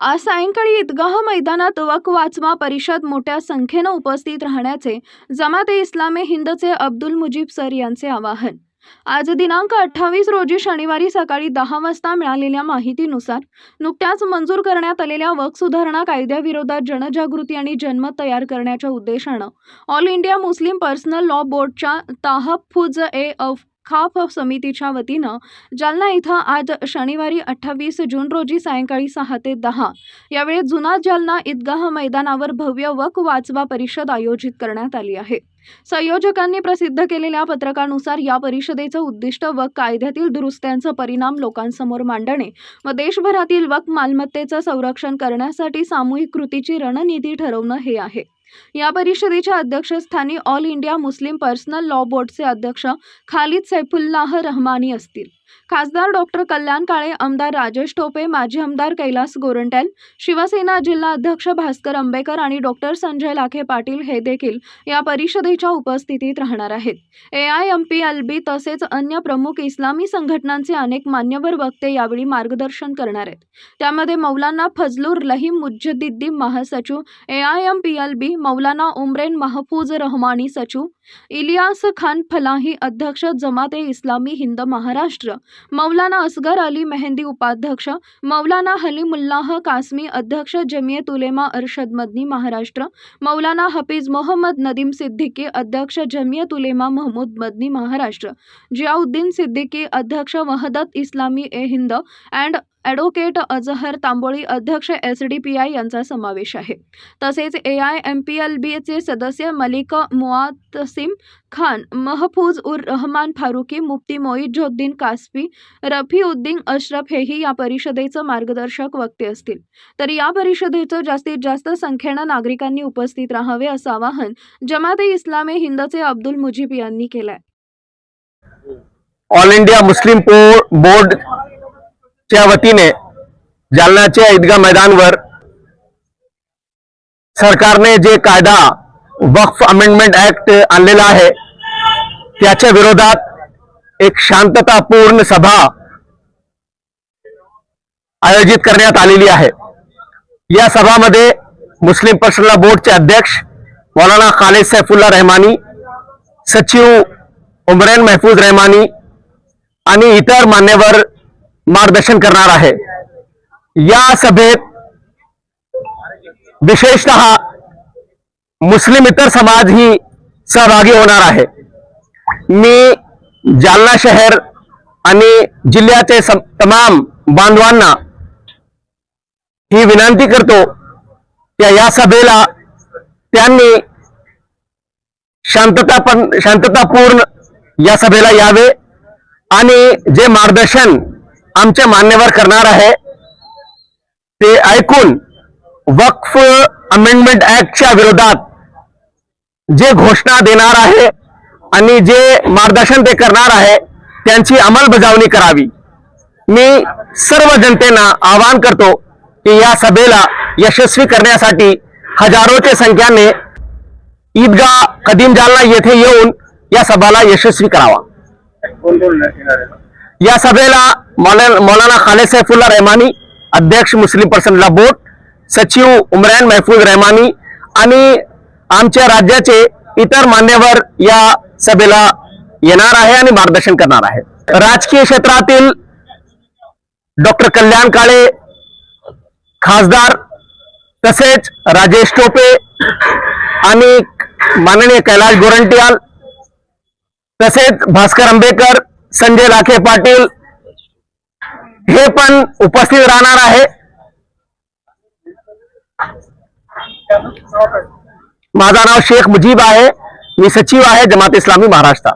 आज सायंकाळी ईदगाह मैदानात वक वाचवा परिषद मोठ्या संख्येनं उपस्थित राहण्याचे जमाते इस्लामे हिंदचे अब्दुल मुजीब सर यांचे आवाहन. आज दिनांक अठ्ठावीस रोजी शनिवारी सकाळी दहा वाजता मिळालेल्या माहितीनुसार नुकत्याच मंजूर करण्यात आलेल्या वक सुधारणा कायद्याविरोधात जनजागृती आणि जन्मत तयार करण्याच्या उद्देशानं all India Muslim personal law बोर्डच्या ताहफुज ए अफ खाफ समितीच्या वतीनं जालना इथं आज शनिवारी अठ्ठावीस जून रोजी सायंकाळी सहा ते दहा यावेळी जुना जालना ईदगाह मैदानावर भव्य वक वाचवा परिषद आयोजित करण्यात आली आहे. संयोजकांनी प्रसिद्ध केलेल्या पत्रकानुसार या परिषदेचं उद्दिष्ट वक कायद्यातील दुरुस्त्यांचा परिणाम लोकांसमोर मांडणे व देशभरातील वक मालमत्तेचं संरक्षण करण्यासाठी सामूहिक कृतीची रणनीती ठरवणं हे आहे. या परिषदेच्या अध्यक्षस्थानी all India Muslim personal law बोर्डचे अध्यक्ष खालिद सैफुल्लाह रहमानी असतील. खासदार डॉक्टर कल्याण काळे आमदार राजेश टोपे माजी आमदार कैलास गोरंट्याल शिवसेना जिल्हा अध्यक्ष भास्कर आंबेकर आणि डॉक्टर संजय लाखे पाटील हे देखील या परिषदेच्या उपस्थितीत राहणार आहेत. A I M P L B तसेच अन्य प्रमुख इस्लामी संघटनांचे अनेक मान्यवर वक्ते यावेळी मार्गदर्शन करणार आहेत. त्यामध्ये मौलाना फजलुर लहीम मुज्जदिद्दीन महासचिव A I M P L B Maulana Umrain Mahfooz Rahmani सचिव इलियास खान फलाही अध्यक्ष जमाते इस्लामी हिंद महाराष्ट्र मौलाना असगर अली मेहंदी उपाध्यक्ष मौलाना हलीमुल्लाह कासमी अध्यक्ष जमियत उलेमा अरशद मदनी महाराष्ट्र मौलाना हफीज मोहम्मद नदीम सिद्दीकी अध्यक्ष जमियत उलेमा महमूद मदनी महाराष्ट्र जियाउद्दीन सिद्दीकी अध्यक्ष वहदत इस्लामी ए हिंद अँड ॲडव्होकेट अजहर तांबोळी अध्यक्ष एस डी पी आय यांचा समावेश आहे. तसेच A I M P L बीचे सदस्य मलिक मुआतसिम खान महफूज उर रहमान फारुकी मुफ्ती मोईजुद्दीन रफी रफीउद्दीन अशरफ हेही या परिषदेचं मार्गदर्शक वक्ते असतील. तर या परिषदेचं जास्तीत जास्त संख्येनं नागरिकांनी उपस्थित राहावे असं आवाहन जमाते इस्लामे हिंदचे अब्दुल मुजीब यांनी केलंय. ऑल इंडिया मुस्लिम बोर्ड च्या वतीने जालन्याच्या ईदगा मैदानवर सरकारने जे कायदा वक्फ अमेंडमेंट ऍक्ट आणलेला आहे त्याच्या विरोधात एक शांततापूर्ण सभा आयोजित करण्यात आलेली आहे. या सभामध्ये मुस्लिम पर्सनल बोर्डचे अध्यक्ष मौलाना खालिद सैफुल्ला रहमानी सचिव उमरेन महफूज रहमानी आणि इतर मान्यवर मार्गदर्शन करणार आहे. या सभेत विशेषतः मुस्लिम इतर समाज ही सहभागी होणार आहे. मी जालना शहर आणि जिल्ह्याचे तमाम बांधवांना ही विनंती करतो त्या या सभेला त्यांनी शांतता पण शांततापूर्ण या सभेला यावे आणि जे मार्गदर्शन आमच्या मान्यवर करणार आहे. ते ऐकून वक्फ अमेंडमेंट ऍक्टच्या विरोधात जे घोषणा देणार आहे आणि जे मार्गदर्शन ते करणार आहे त्यांची अंमलबजावणी करावी. मी सर्व जनतेना आवाहन करतो की या सभेला यशस्वी करण्यासाठी हजारोच्या संख्याने ईदगाह कदीम जालना येथे येऊन या सभाला यशस्वी करावा. या सभेला मौलाना मौलाना सैफुल्ला रहमानी अध्यक्ष मुस्लिम पर्सनला बोट सचिव उमरान महफूज रहमानी आणि आमच्या राज्याचे इतर मान्यवर या सभेला येणार आहे आणि मार्गदर्शन करणार आहे. राजकीय क्षेत्रातील डॉक्टर कल्याण काळे खासदार तसेच राजेश टोपे आणि माननीय कैलाश गोरंटियाल तसेच भास्कर आंबेकर संजय लाखे पाटील हे पण उपस्थित राहणार आहे. माझं नाव शेख मुजीब आहे. मी सचिव आहे जमात इस्लामी महाराष्ट्र.